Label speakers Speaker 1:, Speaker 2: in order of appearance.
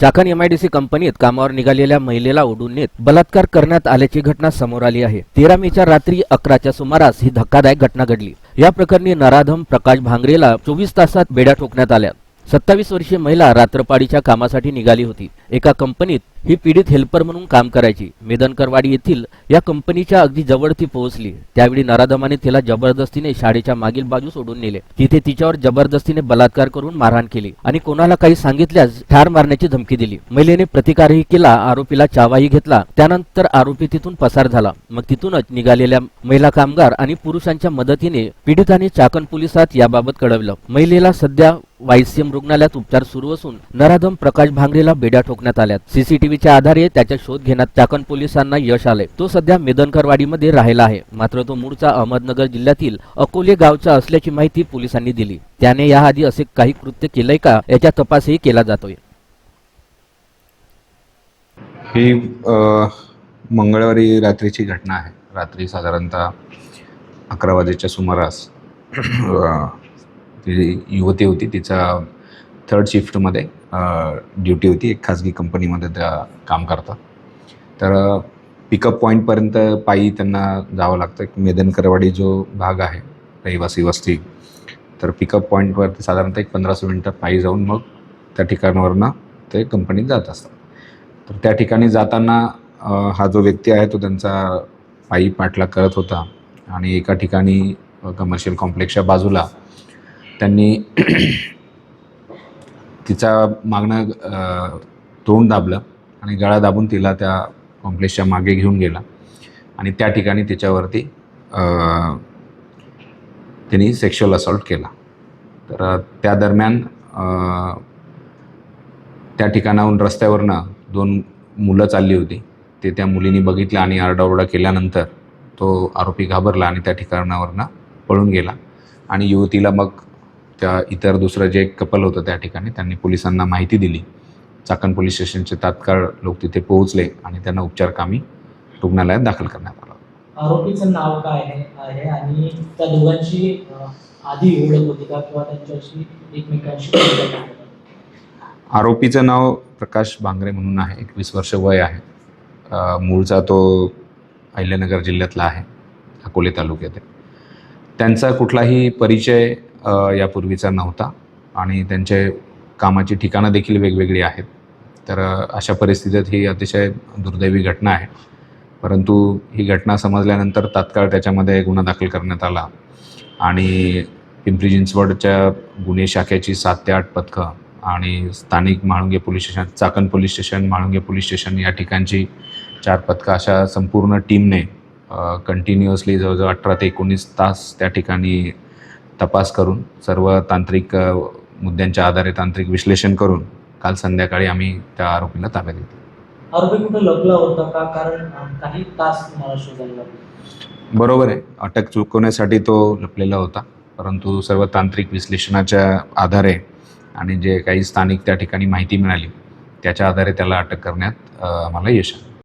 Speaker 1: Chakan MIDC कंपनीत कामावर निघालेल्या महिलेला ओढून नेत बलात्कार करण्यात आल्याची घटना समोर आली आहे. तेरा मेच्या रात्री अकराच्या सुमारास ही धक्कादायक घटना घडली. या प्रकरणी नराधम प्रकाश भांगरेला चोवीस तासात बेड्या ठोकण्यात आल्या. सत्तावीस वर्षीय महिला रात्रपाडीच्या कामासाठी निघाली होती. एका कंपनीत ही पीडित हेल्पर म्हणून काम करायची. मेदनकरवाडी येथील या कंपनीच्या अगदी जवळ ती पोहोचली. त्यावेळी नराधमाने तिला जबरदस्तीने शाळेच्या मागील बाजू सोडून नेले. तिथे तिच्यावर जबरदस्तीने बलात्कार करून मारहाण केली आणि कोणाला काही सांगितल्यास ठार मारण्याची धमकी दिली. महिलेने प्रतिकारही केला आरोपीला चावाही घेतला. त्यानंतर आरोपी तिथून पसार झाला. मग तिथूनच निघालेल्या महिला कामगार आणि पुरुषांच्या मदतीने पीडिताने चाकण पोलिसात याबाबत कळवलं. महिलेला सध्या वायसीएम रुग्णालयात उपचार सुरू असून नराधम प्रकाश भांगरेला बेड्या रोखण्यात आल्यात सीसीटीव्हीच्या आधारे त्याचा शोध घेण्यात चाकण पोलिसांना यश आले. तो सध्या मेदनकरवाडीमध्ये राहिला आहे. मात्र तो मूळचा अहमदनगर जिल्ह्यातील अकोले गावचा असल्याची माहिती पोलिसांनी दिली. त्याने याआधी असे काही कृत्य केलंय का याचा तपासही केला जातोय.
Speaker 2: ही मंगळवारी रात्रीची घटना आहे. रात्री साधारणतः अकरा वाजेच्या सुमारास ती युवती होती. तिचा थर्ड शिफ्टमध्ये ड्युटी होती. एक खाजगी कंपनीमध्ये त्या काम करतात. तर पिकअप पॉईंटपर्यंत पायी त्यांना जावं लागतं. एक मेदनकरवाडी जो भाग आहे रहिवासी वस्ती तर पिकअप पॉईंटवरती साधारणतः एक पंधराशे मिनटं पायी जाऊन मग त्या ठिकाणावरनं ते कंपनीत जात असतात. तर त्या ठिकाणी जाताना हा जो व्यक्ती आहे तो त्यांचा पायी पाठलाग करत होता आणि एका ठिकाणी कमर्शियल कॉम्प्लेक्सच्या बाजूला त्यांनी तिचा मागणं तोंड दाबलं आणि गळा दाबून तिला त्या कॉम्प्लेक्सच्या मागे घेऊन गेला. आणि त्या ठिकाणी तिच्यावरती तिने त्यांनी सेक्शुअल असॉल्ट केला. तर त्या दरम्यान त्या ठिकाणाहून रस्त्यावरनं दोन मुलं चालली होती. ते त्या मुलीने बघितलं आणि आरडाओरडा केल्यानंतर तो आरोपी घाबरला आणि त्या ठिकाणावरनं पळून गेला. आणि युवतीला मग त्या इतर दुसरं जे कपल होतं त्या ठिकाणी त्यांनी पोलिसांना माहिती दिली. चाकण पोलीस स्टेशनचे तात्काळ लोक तिथे पोहोचले आणि त्यांना उपचार कामी रुग्णालयात दाखल करण्यात आलं.
Speaker 3: आरोपीचं नाव काय आहे? आणि त्या दोघांची आधी ओळख होती का किंवा त्यांच्याशी एकमेकांशी?
Speaker 2: आरोपीचं नाव प्रकाश बांगरे म्हणून आहे एकवीस वर्ष वय आहे. मूळचा तो अहिल्यानगर जिल्ह्यातला आहे अकोले तालुक्यात त्यांचा कुठलाही परिचय यापूर्वीचा नव्हता. आणि त्यांचे कामाची ठिकाणं देखील वेगवेगळी आहेत. तर अशा परिस्थितीत ही अतिशय दुर्दैवी घटना आहे. परंतु ही घटना समजल्यानंतर तात्काळ त्याच्यामध्ये गुन्हा दाखल करण्यात आला. आणि पिंपरी चिंचवडच्या गुन्हे शाखेची सात ते आठ पथकं आणि स्थानिक Mhalunge police station Chakan police station Mhalunge police station या ठिकाणची चार पथकं अशा संपूर्ण टीमने कंटिन्युअसली जवळजवळ अठरा ते एकोणीस तास त्या ठिकाणी तपास करून सर्व तांत्रिक मुद्द्यांच्या आधारे तांत्रिक विश्लेषण करून काल संध्याकाळी आम्ही त्या आरोपीला ताब्यात घेतलं.
Speaker 3: आरोपी कुठे लपला होता? का? कारण काही तास शोधायला
Speaker 2: बरोबर आहे. अटक चुकवण्यासाठी तो लपलेला होता. परंतु सर्व तांत्रिक विश्लेषणाच्या आधारे आणि जे काही स्थानिक त्या ठिकाणी माहिती मिळाली त्याच्या आधारे त्याला अटक करण्यात आम्हाला यश आलं.